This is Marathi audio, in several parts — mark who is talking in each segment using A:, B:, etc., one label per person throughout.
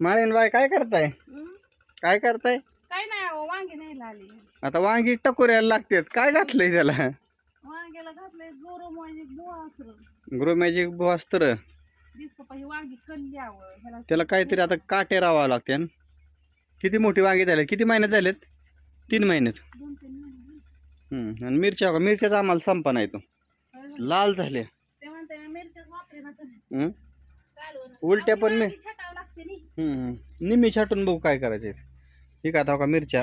A: माळीन बाय काय करताय? काय करताय
B: काय नाही अहो, वांगे नाही आली
A: आता वांगी टकोऱ्याला लागतात काय घातलंय त्याला
B: वांग्याला घातलंय गोरो
A: मॅजिक बॉस्तर
B: दिसतं पाहिजे वांगी कल्ली आवं ह्याला
A: त्याला काहीतरी आता काटे राहावं लागते किती मोठी वांगी झाले किती महिन्यात झालेत तीन महिन्यात
B: दोन तीन महिने.
A: हम्म. आणि मिरच्या बघा मिरच्याचा आम्हाला संपा नाही तो
B: होय होय.
A: लाल झाले
B: ते म्हणते ना मिरच्याच वापरे ना तुम्ही
A: हम्म.
B: कालवण.
A: उलट्या पण मी
B: वांगी छटावं लागते नी.
A: हम्म. निम्मी छाटून बघू काय करायचे ठीक आहे आता बघा मिरच्या.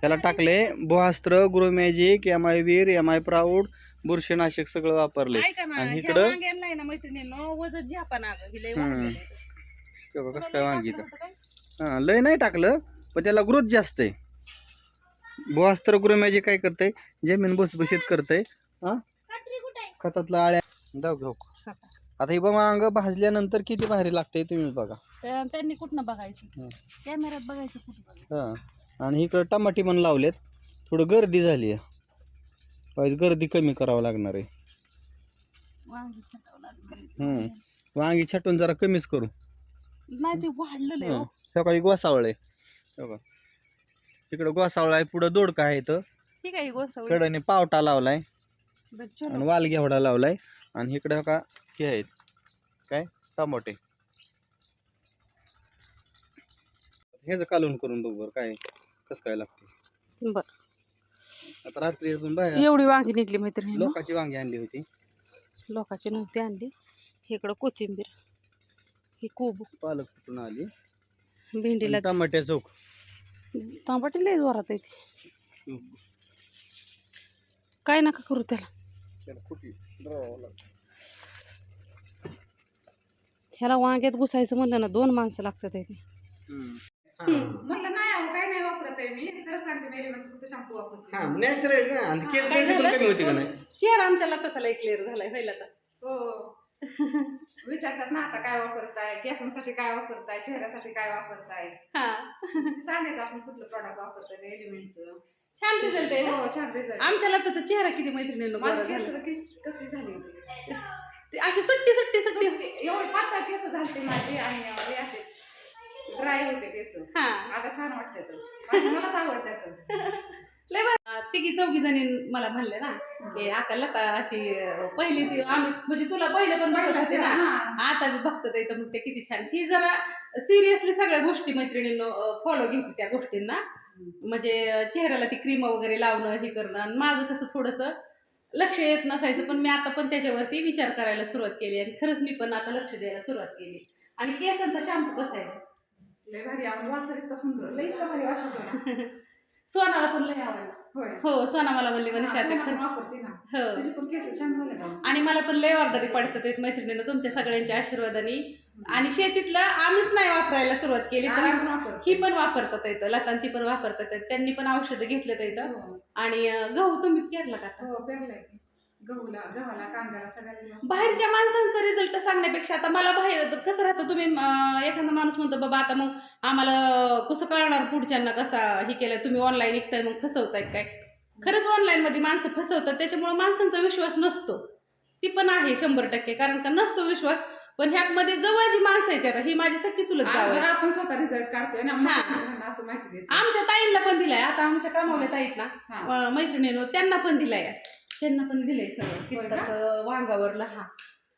B: त्याला
A: टाकले बोहास्त्र grow magic M I Veer M I proud बुरशीनाशक सगळं वापरले. आणि इकडं कसं काय वांगी? हां लय नाही टाकलं पण त्याला ग्रोथ जास्त आहे. बोहास्त्र ग्रो मॅजिक काय करतंय? जमीन भुसभुशीत करतंय. हां? खतातलं आळ्या जाऊ घेऊ. आता ही बघ वांग भाजल्यानंतर किती भारी लागतंय तुम्ही बघा.
B: त्या- त्यांनी कुठनं बघायचं. कॅमेऱ्यात बघायचं कुठं? बघायचं
A: हां. आणि इकडं टमाटी पण लावलेत. थोडं गर्दी झाली आहे. पाहिजे गर्दी कमी करावं लागणार आहे.
B: वांगी छटावं
A: हम्म. वांगी छाटून जरा कमीच करू.
B: नाही ते हो.
A: हे. काही गोसावळ आहे. हे बघ. इकडं गोसावळ आहे पुढं दोडका आहे इथं.
B: ठीक आहे
A: कडेने पावटा लावलाय. आणि वाल घेवडा लावलाय. आणि इकडं का हे आहेत. काय? टमाटे. हेच कालवण करून बघ बरं काय कसं काय लागते
B: बरं.
A: आता रात्री अजून बाहेर
B: एवढी वांगी निघली मैत्रिणी
A: लोकांची वांगी आणली होती.
B: लोकांची नव्हती आणली. इकडं कोथिंबीर ही कोब.
A: पालक कुठून आली?
B: भेंडीला
A: आणि टमाट्या चौक
B: तांबटी लय जोरात येते काय नका करू त्याला.
A: त्याला कुठे लागतं.
B: ह्याला वांग्यात घुसायचं म्हणलं ना दोन माणसं लागतात
A: हम्म.
C: म्हणलं नाही अहो काही नाही वापरत आहे मी. खरं सांगते मी एलिमेंटचं फक्त शॅम्पू वापरते.
A: हा नॅचरल ना. आणि केस
B: काय
A: गळती पण
B: झालं?
A: कमी होती का नाही?
B: चेहरा आमच्याला तसा लय क्लिअर झालाय पहिला तर.
C: हो. विचारतात ना आता काय वापरताय? केसांसाठी काय वापरताय? चेहऱ्यासाठी काय वापरताय?
B: हा.
C: ते सांगायचं आपण कुठलं प्रॉडक्ट वापरतोय ते एलिमेंटचं
B: छान रिझल्ट आहे ना
C: हो छान रिझल्ट
B: आमच्याला त्याचा चेहरा किती मैत्रिणींना
C: माझी केस कसली झाली होती?
B: ते अशी सुट्टी सुट्टी सुट्टी.
C: एवढे पातळ केस झालते माझे आणि हे असे ड्राय होते केस.
B: हा.
C: आता छान वाटते तर. मलाच आवडतात
B: लय. तिघी चौघी जणी मला म्हणले ना की आकाला का अशी पहिली ती आम्ही म्हणजे तुला पहिले पण होते ना? आता मी बघतो इथं मग ते किती छान. ही जरा सिरियसली सगळ्या गोष्टी मैत्रिणींनो फॉलो घेते त्या गोष्टींना. म्हणजे चेहऱ्याला ती क्रीम वगैरे लावणं हे करणं. आणि माझं कसं थोडंसं लक्ष येत नसायचं पण मी आता पण त्याच्यावरती विचार करायला सुरुवात केली आणि खरंच मी पण आता लक्ष द्यायला सुरुवात केली. आणि केसांचा शॅम्पू कसा आहे?
C: लय भारी इतका सुंदर. लय इतका भारी वास होतो ना.
B: सोनाला पण लय आवडला. हो सोना मला
C: हा,
B: मनीषा
C: वापरते ना.
B: हो.
C: तुझे पण केस छान झाले
B: आणि मला पण लय ऑर्डरी पडतात मैत्रिणीनं तुमच्या सगळ्यांच्या आशीर्वादाने. आणि शेतीतलं आम्हीच नाही वापरायला सुरुवात केली तर
C: आम्ही पण
B: आमची-
C: वापरतो.
B: ही पण वापरतात येतं लतांती पण वापरतात आहेत. त्यांनी पण औषधं घेतलेत येतं
C: हो.
B: आणि अं, गहू तुम्ही पेरला का आता?
C: हो पेरलाय की गहूला गव्हाला कांद्याला सगळ्याला
B: बाहेरच्या माणसांचा रिझल्ट सांगण्यापेक्षा आता मला बाहेर तर कसं राहतं तुम्ही अं, एखादा माणूस म्हणतो बाबा आता मग आम्हाला कसं कळणार पुढच्यांना कसा हे केलं तुम्ही ऑनलाईन विकताय मग फसवताय काय खरंच ऑनलाईन मध्ये माणसं फसवतात त्याच्यामुळे माणसांचा विश्वास नसतो ती पण आहे शंभर टक्के कारण का नसतो विश्वास पण ह्यामध्ये जवळची माणसं आहेत आता ही माझी सख्खी चुलत जावं
C: आपण स्वतः रिझल्ट काढतोय ना मग
B: हा.
C: त्यांना असं माहिती देतो
B: आमच्या ताईंना पण दिलाय आता आमच्या कामावल्या ताईत ना
C: हा.
B: अं, मैत्रिणीनं त्यांना पण दिलाय त्यांना पण दिलंय सगळं
C: होय का?
B: पित्ताचं वांगावरला हा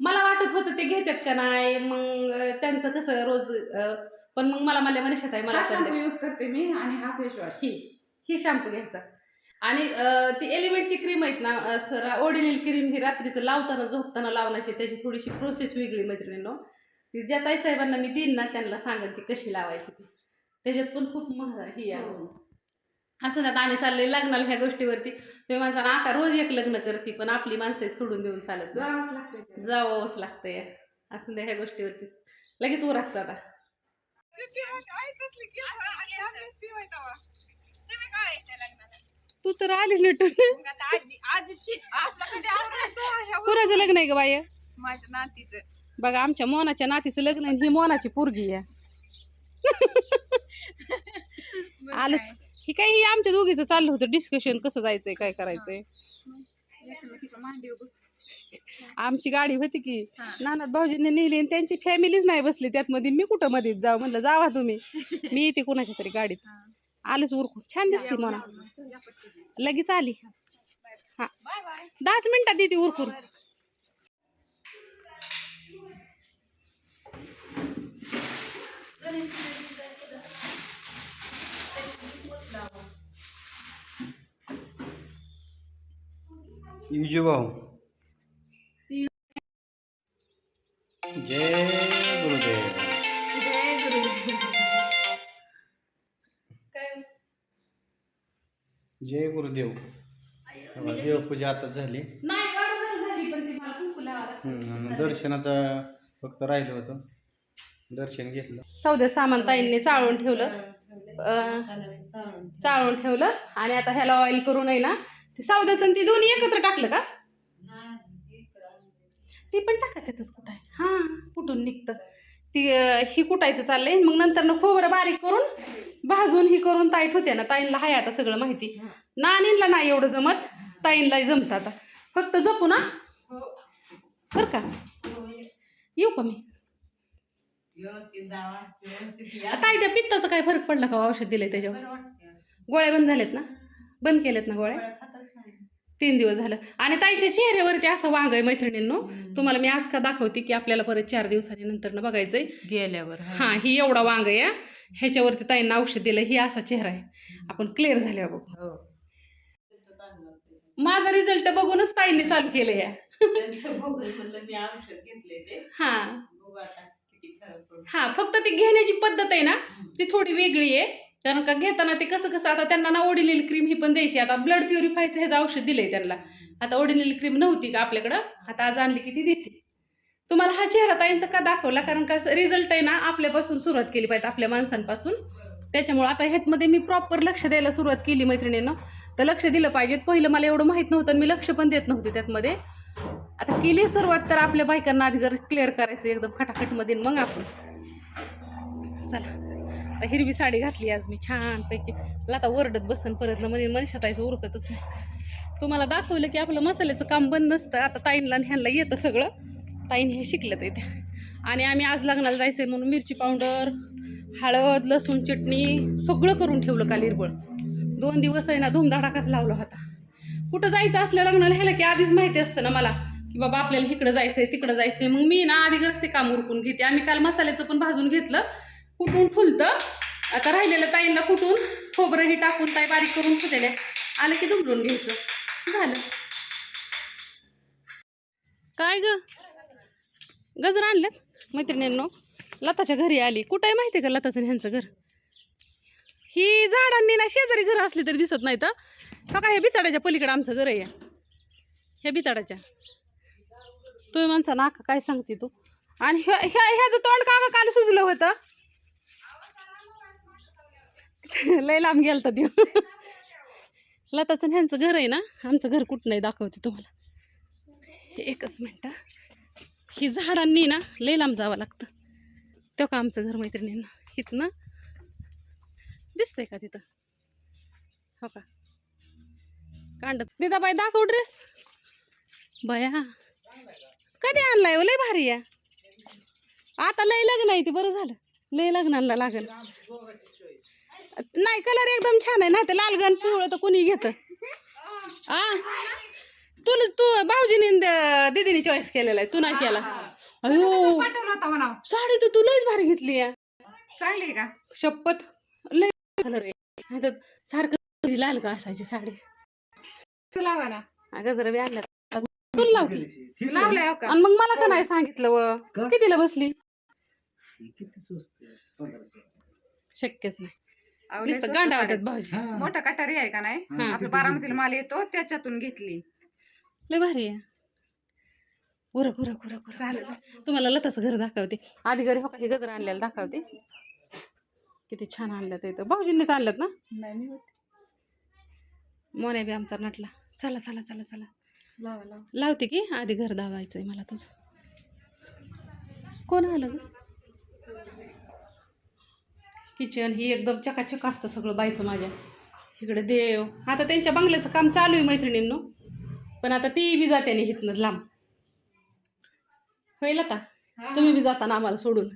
B: मला वाटत होतं ते घेतात का नाही मग अं, त्यांचं कसं रोज अं, पण मग मला म्हणल्या मनीषा ताई मला
C: हा शॅम्पू
B: द्या.
C: यूज करते मी आणि हा फेस वॉश
B: ही ही शॅम्पू घ्यायचा आणि ती एलिमेंटची क्रीम आहेत ना ओडिनिल क्रीम ही रात्रीचं लावताना झोपताना लावण्याची त्याची थोडीशी प्रोसेस वेगळी मैत्रिणींनो. ती ज्या ताई साहेबांना मी देईन ना त्यांना सांगत ती कशी लावायची ती. त्याच्यात पण खूप महाग ही आहे.
C: हो.
B: असं आता आम्ही चाललोय लग्नाला ह्या गोष्टीवरती. तुम्ही माणसा आका रोज एक लग्न करते पण आपली माणसं सोडून देऊन चालत.
C: जावंच लागते ते.
B: जावंच लागतंय. असं नाही ह्या गोष्टीवरती. लगेच उरकतं आता. तू तर आली नटून कुणाचं लग्न आहे ग बाय
C: माझ्या नातीचं.
B: बघा आमच्या मोनाच्या नातीचं लग्न आहे ही मोनाची पोरगी आहे. आलंच. ही काही ही आमच्या दोघीचं चाललं होतं डिस्कशन कसं जायचंय काय करायचंय? आमची गाडी होती की. नानात भाऊजींनी नेली आणि त्यांची फॅमिलीच नाही बसली. त्यात मध्ये मी कुठं मध्येच जाऊ? म्हणलं जावा तुम्ही. मी येते कोणाच्या तरी गाडीत. आलोच उरकून. छान दिसते मला लगेच आली. हा.
C: Bye bye.
B: दहाच मिनिटात येते उरकून.
A: युजू भाऊ. आता झाली.
B: नाही गाडी झाली पण ती मला कुंकू लावायला
A: हम्म, आणि दर्शनाचं फक्त राहिलं होतं. दर्शन घेतलं.
B: सौद्या सामान ताईंनी चाळून ठेवलं. अं, चाळून ठेवलं. आणि आता ह्याला ऑइल करून आहे ना ते सौद्याचं आणि ती दोन्ही एकत्र टाकलं का? ती पण टाका त्यातच कुठाय हां कुठून निघतं? ती अं, ही कुटायचं चाललंय. मग नंतर ना खोबरं बारीक करून भाजून ही करून ताईट होते ना. ताईंला हाय आता सगळं माहिती. नानींला नाही एवढं जमत ताईंला जमतं आता. फक्त जपू ना बरं का? येऊ का मी? ताई त्या पित्ताचं काय फरक पडला का हो? औषध दिलंय त्याच्यावर? गोळ्या बंद झालेत ना? बंद केलेत ना गोळ्या? तीन दिवस झालं. आणि ताईच्या चेहऱ्यावरती असं वांग आहे मैत्रिणींनो. तुम्हाला मी आज का दाखवते की आपल्याला परत चार दिवसांनी नंतर न बघायचंय.
D: गेल्यावर
B: हा. ही एवढा वांग आहे हा. ह्याच्यावरती ताईंना औषध दिलं ही असा चेहरा आहे. आपण क्लिअर झाल्यावर बघू.
D: हो.
B: माझा रिझल्ट बघूनच ताईंनी चालू केलं या. हा. हा फक्त ती घेण्याची पद्धत आहे ना ती थोडी वेगळी आहे. कारण का घेताना ते कसं कसं आता त्यांना ना ओडिलेली क्रीम ही पण द्यायची आता ब्लड प्युरिफायचं ह्याचं औषध दिलंय त्यांना. आता ओडिलेली क्रीम नव्हती का आपल्याकडं? आता आज आणली की ती देते. तुम्हाला हा चेहरा ताईंचा का दाखवला? कारण का रिझल्ट आहे ना आपल्यापासून सुरुवात केली पाहिजे आपल्या माणसांपासून. त्याच्यामुळे आता ह्यातमध्ये मी प्रॉपर लक्ष द्यायला सुरुवात केली मैत्रिणीनं. तर लक्ष दिलं पाहिजेत पहिलं मला एवढं माहीत नव्हतं मी लक्ष पण देत नव्हते त्यातमध्ये. आता केली सुरुवात तर आपल्या बायकांना आधी घर क्लिअर करायचं एकदम खटाखटमध्ये मग आपण. चला. आता हिरवी साडी घातली आज मी छानपैकी. मला आता ओरडत बसन परत. ना म्हणजे मनीषा ताईचं उरकतच नाही. तुम्हाला दाखवलं की आपलं मसाल्याचं काम बंद नसतं. आता ताईंला ह्यांना येतं सगळं. ताईन हे शिकलं ते. त्या आणि आम्ही आज लग्नाला जायचं आहे म्हणून मिरची पावडर हळद लसूण चटणी सगळं करून ठेवलं काल हिरबळ दोन दिवस आहे ना धुमधडाकाच लावला होता. कुठं जायचं असलं लग्नाला ह्याला की आधीच माहिती असतं ना मला की बाबा आपल्याला इकडं जायचंय तिकडं जायचंय. मग मी ना आधी गरज ते काम उरकून घेते. आम्ही काल मसाल्याचं पण भाजून घेतलं. कुठून फुलतं? आता राहिलेलं ताईंना कुठून? खोबरं ही टाकून ताई बारीक करून फुटल्या आलं की दुमरून घ्यायचं. झालं. काय ग? गजर आणलं? मैत्रिणींनो लताच्या घरी आली. कुठं आहे माहिती आहे का लताचं ह्यांचं घर? ही झाडांनी ना शेजारी घर असली तरी दिसत नाही तर हो. का हे बिचाडाच्या पलीकडे आमचं घर आहे. ह्या बिचाडाच्या तुम्ही माणसा ना काय सांगते तू? आणि ह्या ह्या- ह्याचं तोंड का काल सुजलं होतं? लय लांब गेलता देऊ लताचं ह्यांचं घर आहे ना आमचं घर कुठं नाही दाखवते तुम्हाला. एकच मिनटं ही झाडांनी ना लय लांब जावं लागतं. तो का आमचं घर मैत्रिणींना? इथनं दिसतंय का तिथं? हो का? कांड. दिदा बाई दाखव ड्रेस बया. कधी आणलाय हो? लय भारी आहे आता लय लग्न आहे ते बरं झालं. लय लग्नाला लागल. नाही कलर एकदम छान आहे नाही तर लाल गण पिवळं तर कोणी घेत. आ? तुला तू भाऊजीने न दीदीने चॉईस केलेला आहे तू नाही केला. अयो. साडी तर तू लयच भारी घेतली आहे
C: चांगली का?
B: शपथ. लय कलर आहे. सारखं लाल का असायची साडी.
C: तू लावा ना.
B: अगं जरा बी आणल्या तुला लावली.
C: लावलाय का?
B: आणि मग मला का नाही सांगितलं व? कितीला बसली?
A: किती स्वस्त
B: शक्यच नाही. गांडा. वाटत भाऊजी.
C: मोठा कटारी आहे का नाही?
B: हा.
C: आपल्या बारामतीला माल येतो त्याच्यातून घेतली.
B: लय भारी आहे. उरक उरक उरक उरक.
C: झालं
B: तुम्हाला लताचं घर दाखवते. आधी घरी हो हे गजर आणलेलं दाखवते. किती छान आणलं ते इथं. भाऊजींनीच आणलं ना?
C: नाही मी होते.
B: मोन्या बी आमचा नटला. चला चला चला चला.
C: लावा लावा.
B: लावते की? आधी घर दावायचंय मला तुझं. कोण आलं ग? किचन ही एकदम चकाचक असतं सगळं बायचं माझ्या. इकडे देव. आता त्यांच्या बंगल्याचं काम चालू आहे मैत्रिणींनो. पण आता ती बी जाते नाही इथनं लांब. होईल आता? तुम्ही बी जाताना आम्हाला सोडून.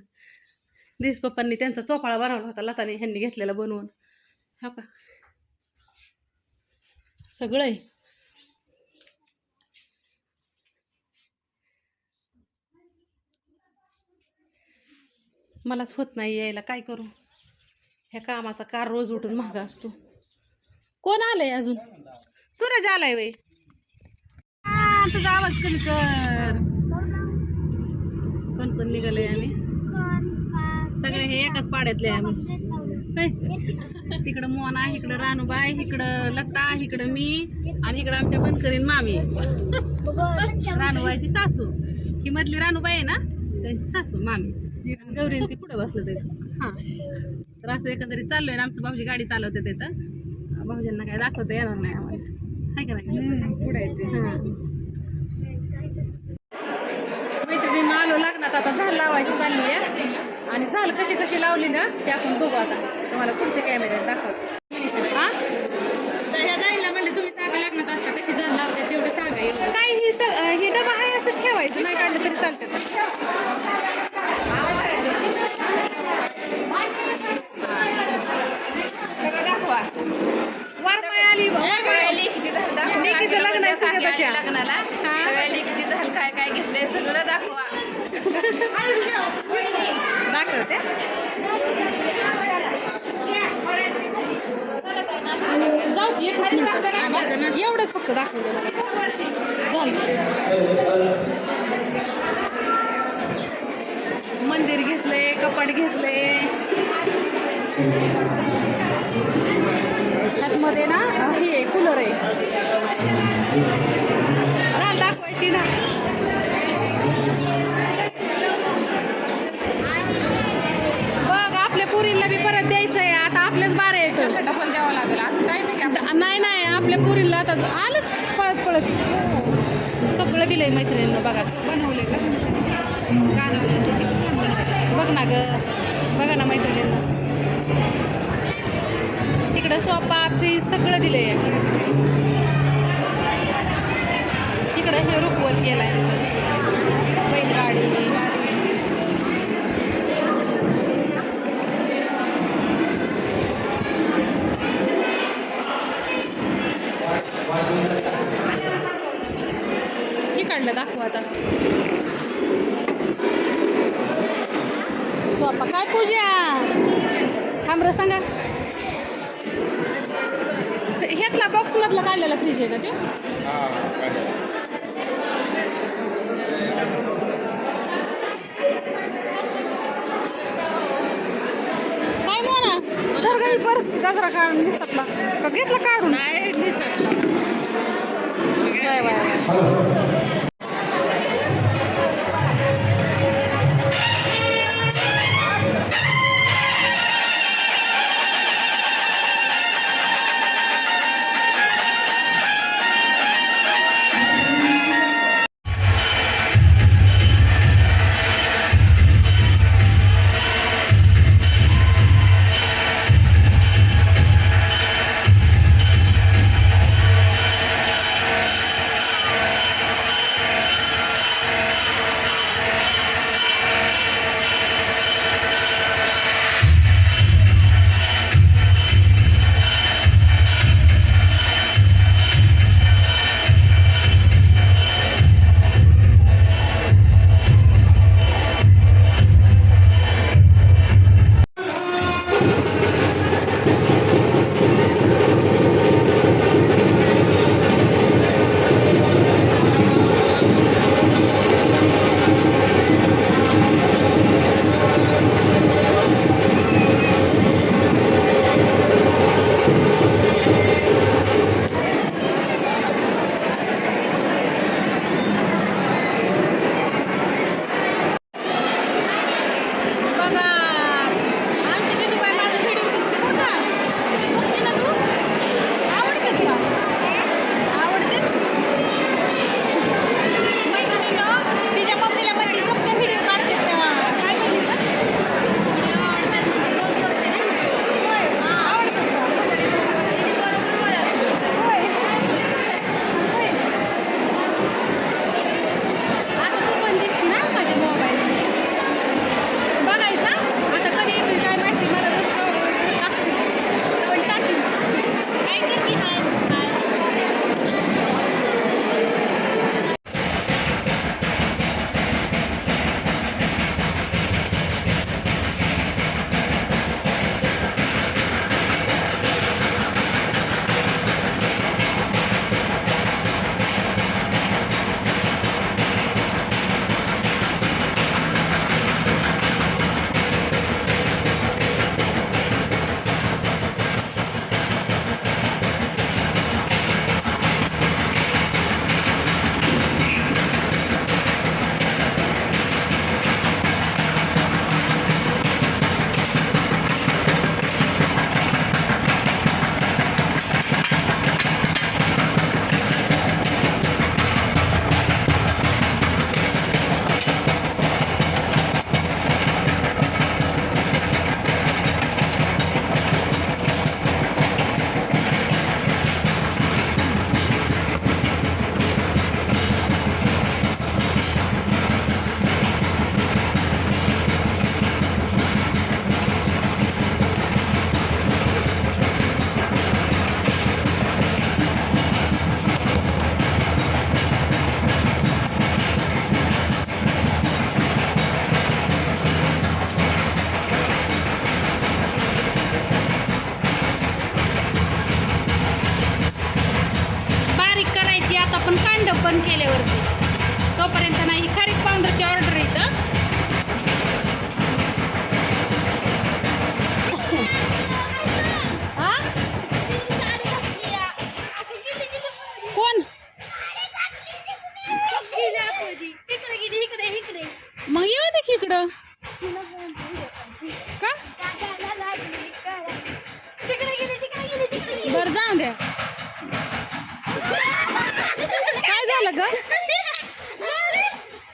B: दिस पप्पांनी त्यांचा चोपाळा बनवला होता लताने ह्यांनी घेतलेला बनवून. हो का? सगळं आहे. मलाच होत नाही यायला काय करू? ह्या कामाचा कार रोज उठून महागा असतो. कोण आलंय अजून? सूरज आलाय वे तुझा आवाज कमी कर. कोण कोण निघालंय आम्ही? सगळे हे एकाच पाड्यातले आहे आम्ही. काय? तिकडं मोना इकडं रानूबाई इकडं लता इकडं मी आणि इकडं आमच्या बनकरीन मामी. रानूबाईची सासू. ही मधली रानूबाई आहे ना त्यांची सासू मामी. गौरी ती पुढे बसलं त्याचं हां. तर असं एकंदरीत चाललोय ना आमचं भाऊजी गाडी चालवते तिथं. भाऊजींना काय दाखवता येणार नाही आम्हाला. हाय का नाही? हां. मैत्रिणींना आलो लागणार आता झाड लावायची चालली आहे. आणि झाड कशी कशी लावली ना ते आपण बघू आता. तुम्हाला पुढच्या कॅमेऱ्यात दाखवतो. हा?
C: ह्या तुम्ही सांगा लागणार असता कशी झाड लावते तेवढं सांगा एवढं
B: काय ही हे डबा आहे असंच ठेवायचं नाही काढलं तरी चालतं.
C: लग्नाला. झालं काय काय घेतलंय सगळं दाखवा.
B: जाऊ एकच मिनिट. एवढंच फक्त दाखवलं झालं मंदिर घेतलंय कपाट घेतलंय. आतमध्ये ना हे आहे, कूलर आहे. दाखवायची ना. आता आलंच पळत पळत. सगळं दिलंय मैत्रिणीनं बघा.
C: बनवले गाणवलं किती छान बनवलं
B: बघ ना ग. बघा ना मैत्रिणींना. तिकडं सोफा फ्रीज सगळं दिलंय. तिकडं हे रुखवत केलाय बैलगाडी इकडलं दाखवू आता सोपा काय पूजा थांब रे सांगा ह्यातला बॉक्स मधला काढलेला फ्रीज आहे का ते काय म्हणा दरगवी पर्स गजरा काढून दिसतला. का घेतला काढून?
C: नाही निसटला
B: काय द्या काय झालं ग?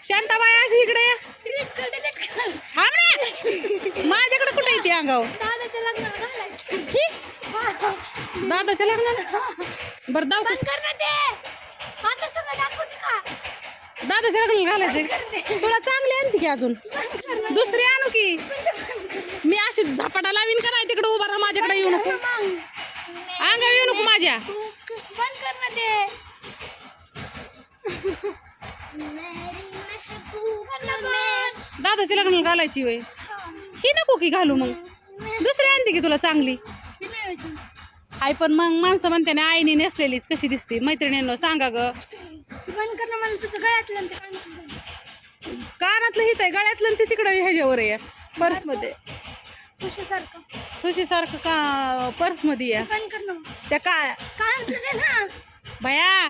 B: शांताबाई अशी इकडे. माझ्याकडे कुठे येते अंगावर
E: दादाच्या लग्नाला
B: बरं दाव दादाच्या लग्नाला घालायचं तुला चांगली आणते की अजून? दुसरी आणू की? मी अशी झपाटा लावीन का नाही तिकडे उभा राहा माझ्याकडे येऊ नको? अंगावर येऊ नको माझ्या.
E: बंद कर ना ते.
B: दादाच्या लग्नाला घालायची वय ही नको की घालू मग. दुसरी आणते की तुला चांगली. आई पण मग माणसं म्हणते ना आईने नेसलेलीच कशी दिसते. मैत्रिणींनो सांगा ग.
E: बंद कर ना मला तुझं गळ्यातलं कानातलं.
B: हित आहे गळ्यातलं ते तिकडं ह्याच्यावर आहे पर्समध्ये.
E: तुझ्यासारखं
B: तुळशीसारखं का पर्समध्ये
E: ना.
B: त्या का
E: कानातलं दे ना?
B: भया!